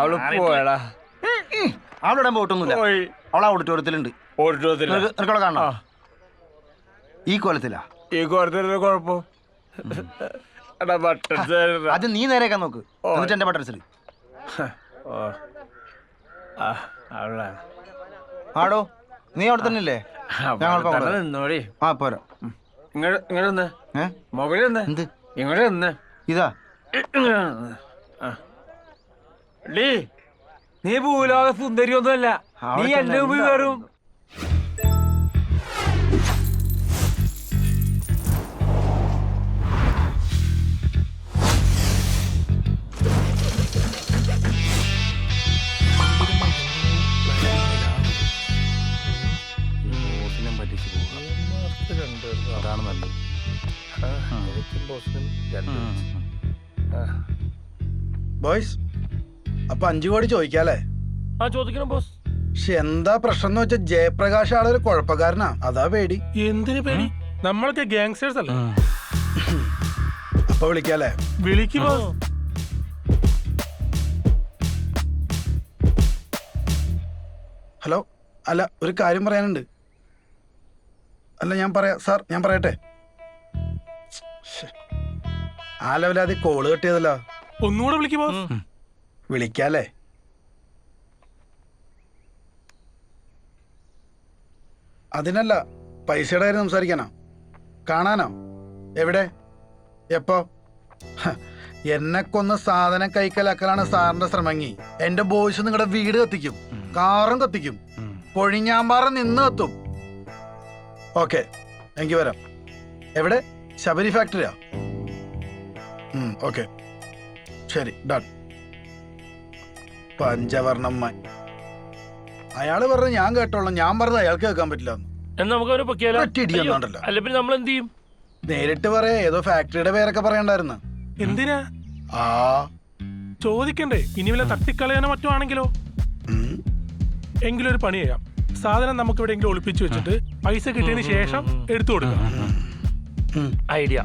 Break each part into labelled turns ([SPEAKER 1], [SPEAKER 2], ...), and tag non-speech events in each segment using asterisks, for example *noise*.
[SPEAKER 1] അവൾ പോയടാ.
[SPEAKER 2] അവളിടാൻ പോയിട്ടൊന്നുമില്ല.
[SPEAKER 1] പോയി.
[SPEAKER 2] അവൾ ഓഡിറ്റോറിയത്തിലുണ്ട്. ഓഡിറ്റോറിയത്തിൽ കാണണം? ഈ കൊലത്തിലാ?
[SPEAKER 1] ഈ കുറച്ചൊരു കുഴപ്പം.
[SPEAKER 2] അത് നീ നേരെയൊക്കെ നോക്ക്. എന്നിട്ട് എന്റെ ബട്ടർസിൽ
[SPEAKER 1] ആ അവളാ.
[SPEAKER 2] ആടോ നീ അവിടെ തന്നെ ഇല്ലേ
[SPEAKER 1] ഞങ്ങൾ
[SPEAKER 2] ആ പോരാ.
[SPEAKER 1] ഇങ്ങോട്ട് ഇങ്ങോട്ട് ഇങ്ങോട്ട്
[SPEAKER 2] ഇതാ.
[SPEAKER 1] നീ ഭൂലോക
[SPEAKER 2] സുന്ദരിയൊന്നുമല്ല
[SPEAKER 1] നീ എന്റെ മുമ്പിൽ
[SPEAKER 2] എന്താ
[SPEAKER 3] ബോയ്സ് അപ്പൊ അഞ്ചു കോടി ചോദിക്കാല്ലേ?
[SPEAKER 4] ആ ചോദിക്കണം ബോസ്.
[SPEAKER 3] പക്ഷെ എന്താ പ്രശ്നം എന്ന് വെച്ചാൽ ജയപ്രകാശ് ആളൊരു കുഴപ്പക്കാരനാ. അതാ പേടി.
[SPEAKER 4] എന്തിനു പേടി? നമ്മളൊക്കെ ഗാങ്സ്റ്റേഴ്സ് അല്ലേ?
[SPEAKER 3] അപ്പൊ വിളിക്കാല്ലേ?
[SPEAKER 4] വിളിക്ക് ബോസ്.
[SPEAKER 3] ഹലോ അല്ല ഒരു കാര്യം പറയാനുണ്ട്. അല്ല ഞാൻ പറയാ സാർ ഞാൻ പറയട്ടെ? ആ ലെവലാതി കോൾ കെട്ടിയതല്ലോ
[SPEAKER 4] ഒന്നുകൂടെ വിളിക്കുമോ?
[SPEAKER 3] വിളിക്കാല്ലേ? അതിനല്ല പൈസയുടെ കാര്യം സംസാരിക്കാനോ. കാണാനോ? എവിടെ? എപ്പോ? എന്നെ കൊന്ന് സാധനം കൈക്കലാക്കലാണ് സാറിന്റെ ശ്രമങ്ങി എന്റെ ബോയ്സ് നിങ്ങളുടെ വീട് കത്തിക്കും. കാറും കത്തിക്കും. പൊഴിഞ്ഞാമ്പാറ നിന്ന് കത്തും ഓക്കെ എനിക്ക് വരാം. എവിടെ? ശബരി ഫാക്ടറിയാ ഓക്കെ. ശരി ഡൺ പഞ്ചവർണമ്മ അയാൾ പറഞ്ഞു ഞാൻ കേട്ടോളാം. ഞാൻ പറഞ്ഞത് അയാൾക്ക് കേൾക്കാൻ പറ്റില്ല
[SPEAKER 4] എന്നാ. നമുക്ക് പൊക്കിയാലോ. അല്ല പിന്നെ നമ്മൾ എന്ത് ചെയ്യും?
[SPEAKER 3] നേരിട്ട് പറയാ. ഏതോ ഫാക്ടറിയുടെ പേരൊക്കെ പറയണ്ടായിരുന്നു.
[SPEAKER 4] എന്തിനാ?
[SPEAKER 3] ആ.
[SPEAKER 4] ചോദിക്കണ്ടേ ഇനി വല്ല തട്ടിക്കളയാനോ മറ്റോ ആണെങ്കിലോ. എങ്കിലും ഒരു പണി ചെയ്യാം. സാധനം നമുക്ക് എവിടെയെങ്കിലും ഒളിപ്പിച്ചു വെച്ചിട്ട് പൈസ കിട്ടിയതിന് ശേഷം എടുത്തു കൊടുക്കാം. ഐഡിയ.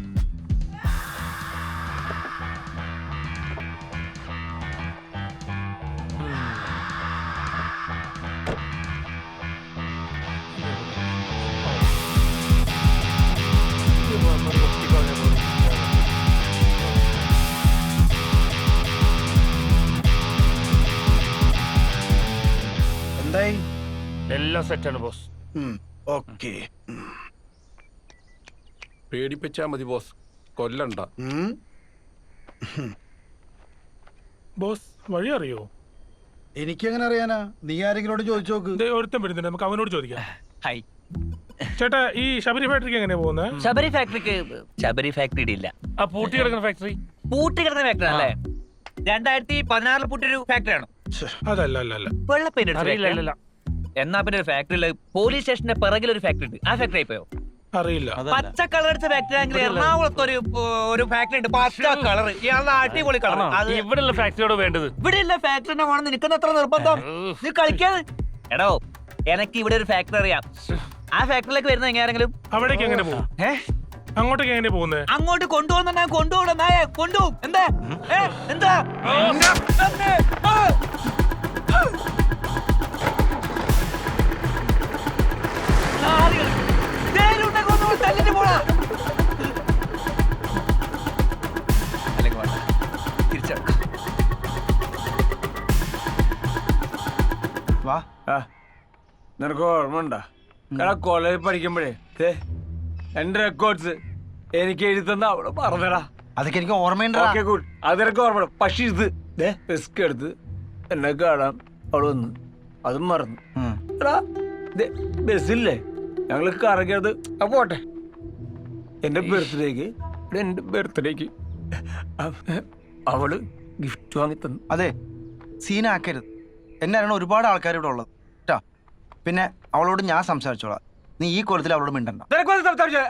[SPEAKER 4] എല്ലാം സെറ്റാണ് ബോസ്.
[SPEAKER 3] ഓക്കെ.
[SPEAKER 5] പേടിപ്പിച്ചാ മതി ബോസ്. കൊല്ലണ്ട.
[SPEAKER 4] ബോസ് വഴി അറിയോ?
[SPEAKER 3] എനിക്കെങ്ങനെ അറിയാനാ? നീ ആരെങ്കിലോട് ചോദിച്ചു നോക്ക്.
[SPEAKER 4] ഒരുത്തം വരുന്നുണ്ട്. നമുക്ക് അവനോട് ചോദിക്കാം.
[SPEAKER 6] ഹായ്.
[SPEAKER 4] ചേട്ടാ ഈ ശബരി ഫാക്ടറിക്ക് എങ്ങനെയാ പോകുന്നത്
[SPEAKER 6] ശബരി ഫാക്ടറിക്ക് ശബരി ഫാക്ടറി ഇല്ല.
[SPEAKER 4] ആ പൂട്ടി കിടക്കുന്ന ഫാക്ടറി?
[SPEAKER 6] പൂട്ടി കിടക്കുന്ന ഫാക്ടറി അല്ലേ? രണ്ടായിരത്തി പതിനാറിൽ പൂട്ടിയൊരു ഫാക്ടറിയാണ്.
[SPEAKER 4] അതല്ല അല്ല അല്ല.
[SPEAKER 6] വെള്ള എന്നാ പിന്നെ ഒരു ഫാക്ടറിയിൽ പോലീസ് സ്റ്റേഷന്റെ പിറകിൽ ഒരു ഫാക്ടറി ഉണ്ട്. ആ ഫാക്ടറി ആയിപ്പോയോ
[SPEAKER 4] അറിയില്ല.
[SPEAKER 6] പച്ച കളർ അടിച്ച ഫാക്ടറി ആണെങ്കിൽ എറണാകുളത്ത് ഒരു ഒരു ഫാക്ടറി ഉണ്ട്. പച്ച കളർ ഇയാളുടെ അടിപൊളി കളർ അത്
[SPEAKER 4] ഇവിടെയുള്ള ഫാക്ടറിയോട് വേണ്ടത്.
[SPEAKER 6] ഇവിടെ ഫാക്ടറിനെ ഫാക്ടറി വേണം നിനക്ക് അത്ര നിർബന്ധം? നീ കളിക്കാതെ. എടോ എനിക്ക് ഇവിടെ ഒരു ഫാക്ടറി അറിയാം. ആ ഫാക്ടറിയിലേക്ക് വരുന്ന എങ്ങനെയാണെങ്കിലും?
[SPEAKER 4] അവിടേക്ക് എങ്ങനെ പോകും? അങ്ങോട്ടേക്ക് എങ്ങനെ പോകുന്നത്
[SPEAKER 6] അങ്ങോട്ട് കൊണ്ടുപോകുന്ന ഞാൻ കൊണ്ടുപോകണം നായ കൊണ്ടുപോകും. എന്താ? എന്താ? തല്ലിട്ട് പോടാ. അല്ലെങ്കിൽ വേണ്ട. തിരിച്ചെടുക്കാം.
[SPEAKER 2] വാ.
[SPEAKER 1] ആ. നിനക്ക് ഓർമ്മ എടാ കോളേജിൽ പഠിക്കുമ്പോഴേ ദേ, എന്റെ റെക്കോർഡ്സ് എനിക്ക് എഴുതുന്ന തന്ന അവൾ പറഞ്ഞടാ.
[SPEAKER 2] അതൊക്കെ എനിക്ക് ഓർമ്മയുണ്ട്
[SPEAKER 1] ഓക്കെ ഗുഡ് അത് എനിക്ക് ഓർമ്മ പക്ഷെ ഇത് ദേ റിസ്ക് എടുത്ത് എന്നെ കാണാൻ അവൾ വന്നു അതും മറന്നു. എടാ ദേ, ബസ്സില്ലേ? ഞങ്ങൾ കറങ്ങിയത് ആ പോട്ടെ. എന്റെ ബർത്ത്ഡേക്ക് എന്റെ ബർത്ത്ഡേക്ക് അവൾ ഗിഫ്റ്റ് വാങ്ങി തന്നു.
[SPEAKER 2] അതെ സീനാക്കരുത് എന്നെ അറിയണ ഒരുപാട് ആൾക്കാർ ഇവിടെ ഉള്ളത്. കേട്ടോ പിന്നെ അവളോട് ഞാൻ സംസാരിച്ചോളാം. നീ ഈ കൊലത്തിൽ അവളോട് മിണ്ടണ്ട.
[SPEAKER 1] നിനക്ക്
[SPEAKER 6] മാത്രം സംസാരിച്ചാ?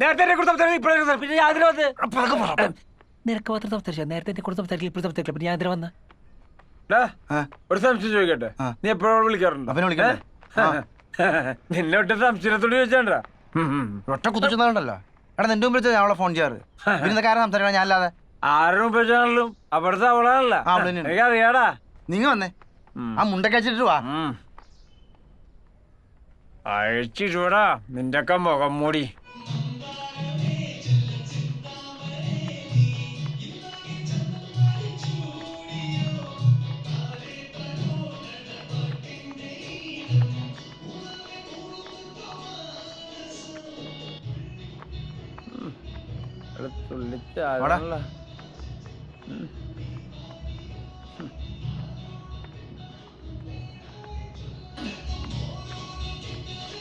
[SPEAKER 6] നേരത്തെ എന്നെ കൂടെ സംസാരിക്കില്ല ഇപ്പോൾ സംസാരിക്കില്ല. പിന്നെ ഞാൻ എന്തിനാ വന്ന?
[SPEAKER 1] ഒരു സംശയം ചോദിക്കട്ടെ. നീ എപ്പോഴും വിളിക്കാറുണ്ടോ?
[SPEAKER 2] അവനെ വിളിക്കണ്ടേ?
[SPEAKER 1] ഏ? *laughs* നിന്നെ ഒറ്റ സംശയത്തോട് ചോദിച്ചാണ്ടാ?
[SPEAKER 2] ഒറ്റ കുതിച്ചെന്നുണ്ടല്ലോ എടാ നിന്റെ മുമ്പിൽ അവളെ ഫോൺ ചെയ്യാറ്. പിന്നെ കാര്യം സംസാരിക്കണം? ഞാൻ അല്ലാതെ.
[SPEAKER 1] ആരും ഉപയോഗിച്ചാണെങ്കിലും അവിടുത്തെ അവളാണല്ല.
[SPEAKER 2] ആ, അവൾ തന്നെയാണ്.
[SPEAKER 1] എനിക്കറിയാടാ
[SPEAKER 2] നിങ്ങ വന്നേ. ആ മുണ്ടൊക്കെ അയച്ചിട്ട് വാ.
[SPEAKER 1] അയച്ചിട്ടുവാടാ നിന്റെ നിന്റെയൊക്കെ മുഖം മൂടി.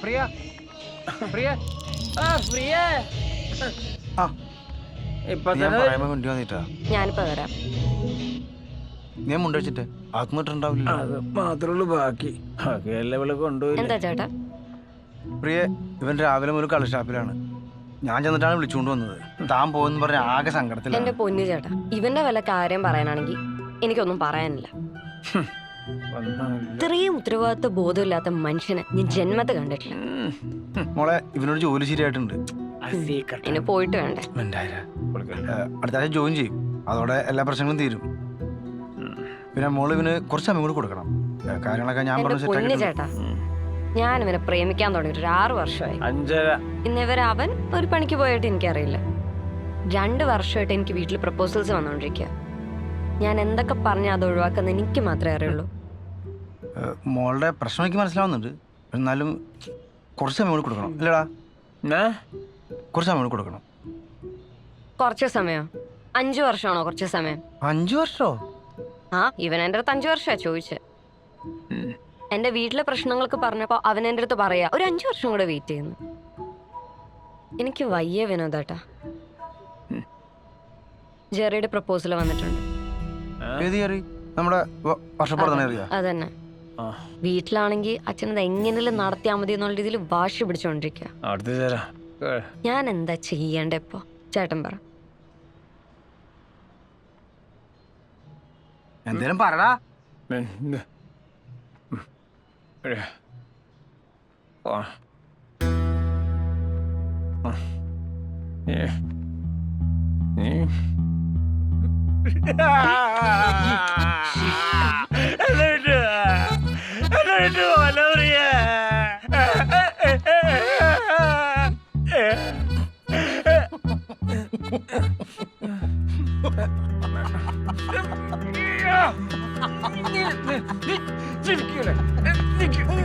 [SPEAKER 1] പ്രിയ. പ്രിയ. ആ പ്രിയ. ഇപ്പൊ
[SPEAKER 2] ഞാൻ
[SPEAKER 7] ഞാനിപ്പോ വരാം.
[SPEAKER 1] അത് മാത്രമുള്ളൂ ബാക്കി. ഇവിടെ കൊണ്ടുപോയില്ല.
[SPEAKER 7] എന്താ ചേട്ടാ?
[SPEAKER 2] പ്രിയ ഇവൻ രാവിലെ മുതൽ കളി ഷാപ്പിലാണ്. ഞാൻ ചെന്നിട്ടാണ് വിളിച്ചുകൊണ്ട് വന്നത്. താൻ പോകുന്ന പറഞ്ഞ ആകെ
[SPEAKER 7] എന്റെ
[SPEAKER 2] സങ്കടത്തിലാണ്
[SPEAKER 7] പൊന്നു ചേട്ടാ ഇവന്റെ വല്ല കാര്യം പറയാനാണെങ്കിൽ എനിക്കൊന്നും പറയാനില്ല. ഇത്രയും ഉത്തരവാദിത്വ ബോധമില്ലാത്ത മനുഷ്യനെ ഞാൻ ജന്മത്തെ കണ്ടിട്ടില്ല.
[SPEAKER 2] മോളെ ഇവനോട് ജോലി ശരിയായിട്ടുണ്ട്.
[SPEAKER 7] ഇനി പോയിട്ട് വേണ്ടേ?
[SPEAKER 2] അടുത്ത ആഴ്ച ജോയിൻ ചെയ്യും. അതോടെ എല്ലാ പ്രശ്നങ്ങളും തീരും. പിന്നെ മോൾ ഇവന് കുറച്ച് സമയം കൂടി കൊടുക്കണം. കാര്യങ്ങളൊക്കെ ഞാൻ
[SPEAKER 7] എന്റെ
[SPEAKER 2] പറഞ്ഞു
[SPEAKER 7] ചേട്ടാ ഞാൻ ഇവനെ പ്രേമിക്കാൻ തുടങ്ങിയിട്ട് ഒരു ആറു വർഷമായി.
[SPEAKER 1] അഞ്ചര.
[SPEAKER 7] ഇന്നിവരെ അവൻ ഒരു പണിക്ക് പോയിട്ട് എനിക്കറിയില്ല. രണ്ട് വർഷമായിട്ട് എനിക്ക് വീട്ടിൽ പ്രപ്പോസൽസ് വന്നുകൊണ്ടിരിക്കുക ഞാൻ എന്തൊക്കെ പറഞ്ഞ അത് ഒഴിവാക്കുന്ന എനിക്ക് മാത്രമേ അറിയുള്ളൂ.
[SPEAKER 2] മോളുടെ പ്രശ്നം എനിക്ക് മനസ്സിലാവുന്നുണ്ട്. എന്നാലും കുറച്ച് സമയം കൂടി കൊടുക്കണം.
[SPEAKER 1] അല്ലേടാ?
[SPEAKER 2] കുറച്ച് സമയം കൂടി കൊടുക്കണം.
[SPEAKER 7] കുറച്ച് സമയം. അഞ്ചു വർഷമാണോ കുറച്ച് സമയം?
[SPEAKER 2] അഞ്ചു വർഷമോ
[SPEAKER 7] ആ ഇവൻ എന്റെ അടുത്ത് അഞ്ചു വർഷമാ ചോദിച്ചത് എന്റെ വീട്ടിലെ പ്രശ്നങ്ങളൊക്കെ പറഞ്ഞപ്പോ അവൻ എന്റെ അടുത്ത് പറയാ ഒരു അഞ്ചു വർഷം കൂടെ വെയിറ്റ് ചെയ്യുന്നു. എനിക്ക് വയ്യ വിനോദേട്ടാ. ജെറിയുടെ പ്രപ്പോസൽ വന്നിട്ടുണ്ട്. അതന്നെ.
[SPEAKER 1] ആ,
[SPEAKER 7] വീട്ടിലാണെങ്കിൽ അച്ഛനത് എങ്ങനെയും നടത്തിയാൽ മതി എന്നുള്ള രീതിയിൽ വാശി പിടിച്ചോണ്ടിരിക്കുക
[SPEAKER 1] തരാം
[SPEAKER 7] ഞാൻ എന്താ ചെയ്യണ്ടേ ഇപ്പൊ? ചേട്ടൻ പറ.
[SPEAKER 2] എന്തേലും പറടാ.
[SPEAKER 1] Here. Hold on.
[SPEAKER 2] Hold on.
[SPEAKER 5] Oh. Yeah. Yeah. Alırdı. Alırdı. Alırdı. Yeah.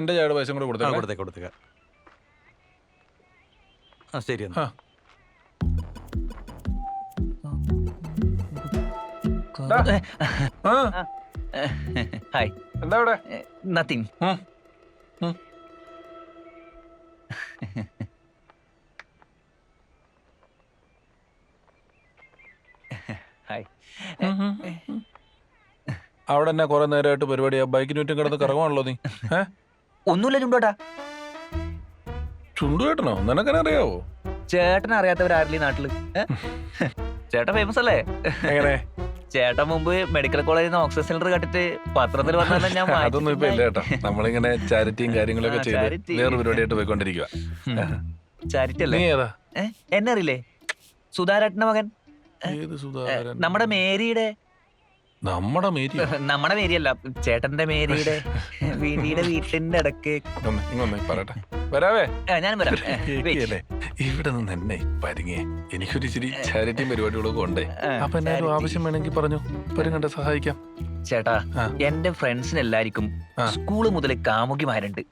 [SPEAKER 5] എന്റെ ചാട് പൈസ കൂടെ കൊടുത്തേ
[SPEAKER 8] കൊടുത്തേക്ക് കൊടുത്തേക്ക്. ആ ശരി എന്നാ.
[SPEAKER 6] ഹായ്.
[SPEAKER 5] എന്താ ഇവിടെ
[SPEAKER 6] നത്തിങ്. ഹായ്.
[SPEAKER 5] അവിടെ തന്നെ കുറെ നേരമായിട്ട് പരിപാടിയാ ബൈക്കിന് ചുറ്റും കിടന്ന് കറങ്ങുവാണല്ലോ നീ. ഏ?
[SPEAKER 6] ഒന്നുമില്ല ചുണ്ടോട്ടാ.
[SPEAKER 5] ചുണ്ടുകേട്ടനോ നിനക്കെന്നെ അറിയാവോ
[SPEAKER 6] ചേട്ടൻ അറിയാത്തവരാരില്ലേ ഈ നാട്ടിൽ? ഏ? ചേട്ടൻ ഫേമസ് അല്ലേ?
[SPEAKER 5] എങ്ങനെ?
[SPEAKER 6] ചേട്ടൻ മുമ്പ് മെഡിക്കൽ കോളേജിൽ നിന്ന് ഓക്സിജൻ സിലിണ്ടർ കട്ടിട്ട് പത്രത്തിൽ വന്നാലും ഞാൻ *laughs*
[SPEAKER 5] അതൊന്നും ഇപ്പൊ ഇല്ല കേട്ടോ. നമ്മളിങ്ങനെ ചാരിറ്റിയും കാര്യങ്ങളൊക്കെ
[SPEAKER 6] ആ,
[SPEAKER 5] ചെയ്ത്
[SPEAKER 6] charity.
[SPEAKER 5] വേറെ പരിപാടിയായിട്ട് പോയിക്കൊണ്ടിരിക്കുക
[SPEAKER 6] ചാരിറ്റി
[SPEAKER 5] നീ
[SPEAKER 6] അല്ലേ
[SPEAKER 5] ഏതാ?
[SPEAKER 6] ഏ? എന്നെ അറിയില്ലേ? സുധാരേട്ടന്റെ മകൻ?
[SPEAKER 5] ഏത് സുധാകരൻ
[SPEAKER 6] നമ്മുടെ മേരിയുടെ
[SPEAKER 5] നമ്മുടെ മേരി *laughs*
[SPEAKER 6] നമ്മുടെ മേരിയല്ല ചേട്ടന്റെ മേരിയുടെ വീടിയുടെ വീട്ടിന്റെ
[SPEAKER 5] ഇടയ്ക്ക്. പറയട്ടെ. വരാവേ?
[SPEAKER 6] ഞാൻ വരാം.
[SPEAKER 5] ഇവിടെ നിന്ന് എന്നെ പരിങ്ങേ. എനിക്കൊരു ഇച്ചിരി ചാരിറ്റിയും പരിപാടികളൊക്കെ ഉണ്ടേ അപ്പൊ എന്നാലും ആവശ്യം വേണമെങ്കിൽ പറഞ്ഞു? പരിങ്ങണ്ട സഹായിക്കാം.
[SPEAKER 6] ചേട്ടാ. എന്റെ ഫ്രണ്ട്സിന് എല്ലാവർക്കും. സ്കൂൾ മുതൽ കാമുകിമാരുണ്ട്.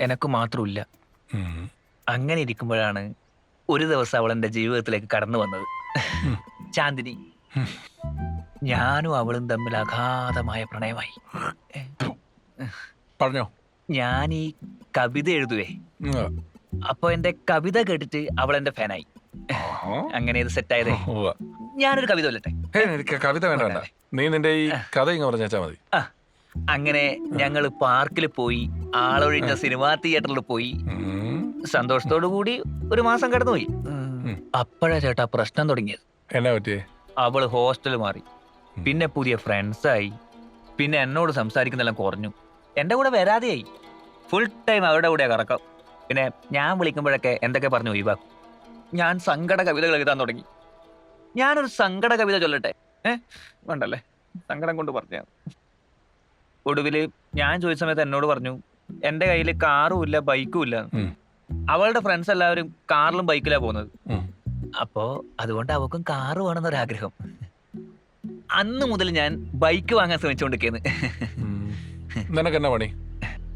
[SPEAKER 6] എനക്ക് മാത്രമില്ല. അങ്ങനെ ഇരിക്കുമ്പോഴാണ് ഒരു ദിവസം അവൾ എന്റെ ജീവിതത്തിലേക്ക് കടന്നു വന്നത്. ചാന്ദിനി. ഞാനും അവളും തമ്മിൽ അഗാധമായ പ്രണയമായി.
[SPEAKER 5] പറഞ്ഞോ.
[SPEAKER 6] ഞാൻ ഈ കവിത എഴുതുവേ. അപ്പൊ എന്റെ കവിത കേട്ടിട്ട് അവൾ എന്റെ ഫാനായി. അങ്ങനെ ഇത് സെറ്റായതേ.
[SPEAKER 5] ഉവ്വ.
[SPEAKER 6] ഞാനൊരു കവിത കൊല്ലട്ടെ?
[SPEAKER 5] കവിത വേണ്ട വേണ്ട. നീ നിന്റെ ഈ കഥ ഇങ്ങ് പറഞ്ഞാ മതി.
[SPEAKER 6] അങ്ങനെ ഞങ്ങൾ പാർക്കിൽ പോയി ആളൊഴിഞ്ഞ സിനിമാ തിയേറ്ററിൽ പോയി. സന്തോഷത്തോടു കൂടി ഒരു മാസം കടന്നുപോയി. അപ്പോഴാ ചേട്ടാ പ്രശ്നം തുടങ്ങിയത്.
[SPEAKER 5] എന്നാ പറ്റിയേ?
[SPEAKER 6] അവൾ ഹോസ്റ്റൽ മാറി. പിന്നെ പുതിയ ഫ്രണ്ട്സായി പിന്നെ എന്നോട് സംസാരിക്കുന്നെല്ലാം കുറഞ്ഞു. എന്റെ കൂടെ വരാതെയായി. ഫുൾ ടൈം അവരുടെ കൂടെ കറക്കം. പിന്നെ ഞാൻ വിളിക്കുമ്പോഴൊക്കെ എന്തൊക്കെ പറഞ്ഞു ഒഴിവാക്കും. ഞാൻ സങ്കട കവിതകൾ എഴുതാൻ തുടങ്ങി. ഞാനൊരു സങ്കട കവിത ചൊല്ലട്ടെ? ഏഹ് വേണ്ടല്ലേ? സങ്കടം കൊണ്ട് പറഞ്ഞു ഒടുവിൽ ഞാൻ ചോദിച്ച സമയത്ത് എന്നോട് പറഞ്ഞു എന്റെ കയ്യിൽ കാറും ഇല്ല ബൈക്കും ഇല്ല. അവളുടെ ഫ്രണ്ട്സ് എല്ലാവരും കാറിലും ബൈക്കിലാണ് പോകുന്നത്.
[SPEAKER 5] അപ്പോൾ
[SPEAKER 6] അപ്പോ അതുകൊണ്ട് അവക്കും കാറ് വേണമെന്നൊരാഗ്രഹം. അന്ന് മുതൽ ഞാൻ ബൈക്ക് വാങ്ങാൻ ശ്രമിച്ചുകൊണ്ടിരിക്കുന്നു
[SPEAKER 5] നിനക്ക് എന്നാ പണി?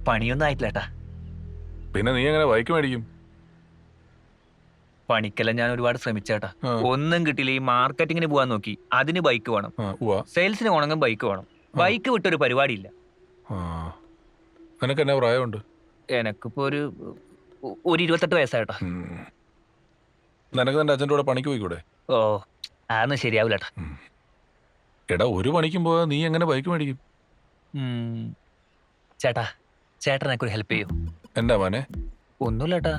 [SPEAKER 6] പണിയൊന്നും ആയിട്ടില്ല ഏട്ടാ
[SPEAKER 5] പിന്നെ നീ എങ്ങനെ ബൈക്ക് മേടിക്കും?
[SPEAKER 6] പണിക്കെല്ലാം ഞാൻ ഒരുപാട് ശ്രമിച്ചേട്ടാ ഒന്നും കിട്ടിയില്ല ഈ മാർക്കറ്റിങ്ങിന് പോകാൻ നോക്കി. അതിന് ബൈക്ക് വേണം. സെയിൽസിന് പോകണമെങ്കിൽ ബൈക്ക് വേണം. ബൈക്ക് വിട്ടൊരു പരിപാടിയില്ല.
[SPEAKER 5] ആ. നിനക്ക് എന്നാ പ്രായമുണ്ട്?
[SPEAKER 6] എനക്കിപ്പോ ഒരു ഒരു ഇരുപത്തെട്ട് വയസ്സായിട്ടാ
[SPEAKER 5] നിനക്ക് നിന്റെ അച്ഛന്റെ കൂടെ പണിക്ക് പോയിക്കൂടെ?
[SPEAKER 6] ഓ അതൊന്നും ശരിയാവില്ല
[SPEAKER 5] എടാ ഒരു പണിക്കും പോയാ നീ എങ്ങനെ ബൈക്ക് മേടിക്കും?
[SPEAKER 6] ഉം. ചേട്ടാ ചേട്ടൻ എനിക്കൊരു ഹെൽപ്പ് ചെയ്യൂ.
[SPEAKER 5] എന്താ മോനെ?
[SPEAKER 6] ഒന്നുമില്ല ഏട്ടാ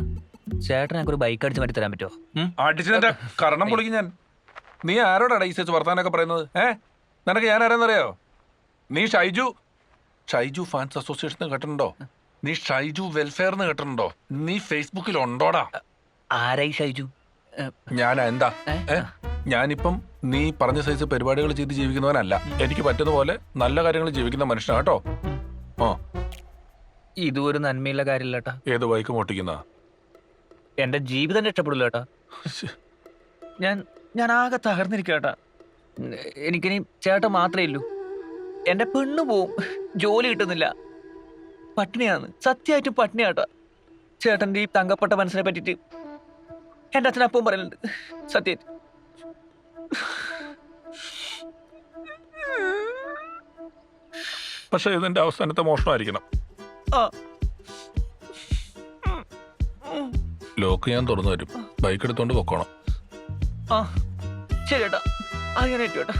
[SPEAKER 6] ചേട്ടൻ എനിക്കൊരു ബൈക്ക് അടിച്ച് മാറ്റി തരാൻ പറ്റുമോ? ഉം?
[SPEAKER 5] അടിച്ച് നിന്റെ കരണം പൊളിക്കും ഞാൻ. നീ ആരോടാ ഈ സച്ച് വർത്താനൊക്കെ പറയുന്നത്? ഏ? നിനക്ക് ഞാൻ ആരാന്നറിയോ? നീ ഷൈജു? ഷൈജു ഫാൻസ് അസോസിയേഷൻ കേട്ടിട്ടുണ്ടോ? നീ ഷൈജു വെൽഫെയർ എന്ന് കേട്ടിട്ടുണ്ടോ? നീ ഫേസ്ബുക്കിൽ ഉണ്ടോടാ?
[SPEAKER 6] ആരായി ഷൈജു?
[SPEAKER 5] ഞാൻ എന്താ?
[SPEAKER 6] ഏ?
[SPEAKER 5] ഞാനിപ്പം നീ പറഞ്ഞ സൈസ് പരിപാടികൾ ചെയ്ത് ജീവിക്കുന്നവനല്ല. എനിക്ക് പറ്റുന്ന പോലെ നല്ല കാര്യങ്ങൾ ജീവിക്കുന്ന മനുഷ്യനാ കേട്ടോ ആ.
[SPEAKER 6] ഇതും ഒരു നന്മയുള്ള കാര്യമില്ല ഏട്ടാ
[SPEAKER 5] ഏത് ബൈക്ക് മോട്ടിക്കുന്ന?
[SPEAKER 6] എന്റെ ജീവിതം രക്ഷപ്പെടില്ല ഏട്ടാ ഞാൻ ഞാൻ ആകെ തകർന്നിരിക്കുക ഏട്ടാ എനിക്കിനി ചേട്ടൻ മാത്രമേ ഉള്ളൂ എന്റെ പെണ്ണു പോവും. ജോലി കിട്ടുന്നില്ല. പട്ടിണിയാണ്. സത്യമായിട്ടും പട്ടിണിയാട്ടാ ചേട്ടന്റെ ഈ തങ്കപ്പെട്ട മനസ്സിനെ പറ്റിയിട്ട് എന്റെ അച്ഛനപ്പം പറയുന്നുണ്ട്. സത്യമായിട്ട്
[SPEAKER 5] പക്ഷെ ഇതിന്റെ അവസാനത്തെ മോഷണമായിരിക്കണം.
[SPEAKER 6] ആ.
[SPEAKER 5] ലോക്ക് ഞാൻ തുറന്നു തരും. ബൈക്ക് എടുത്തോണ്ട് പൊക്കോണം.
[SPEAKER 6] ആ. ശരി ചേട്ടാ അങ്ങനെ ഏട്ടാ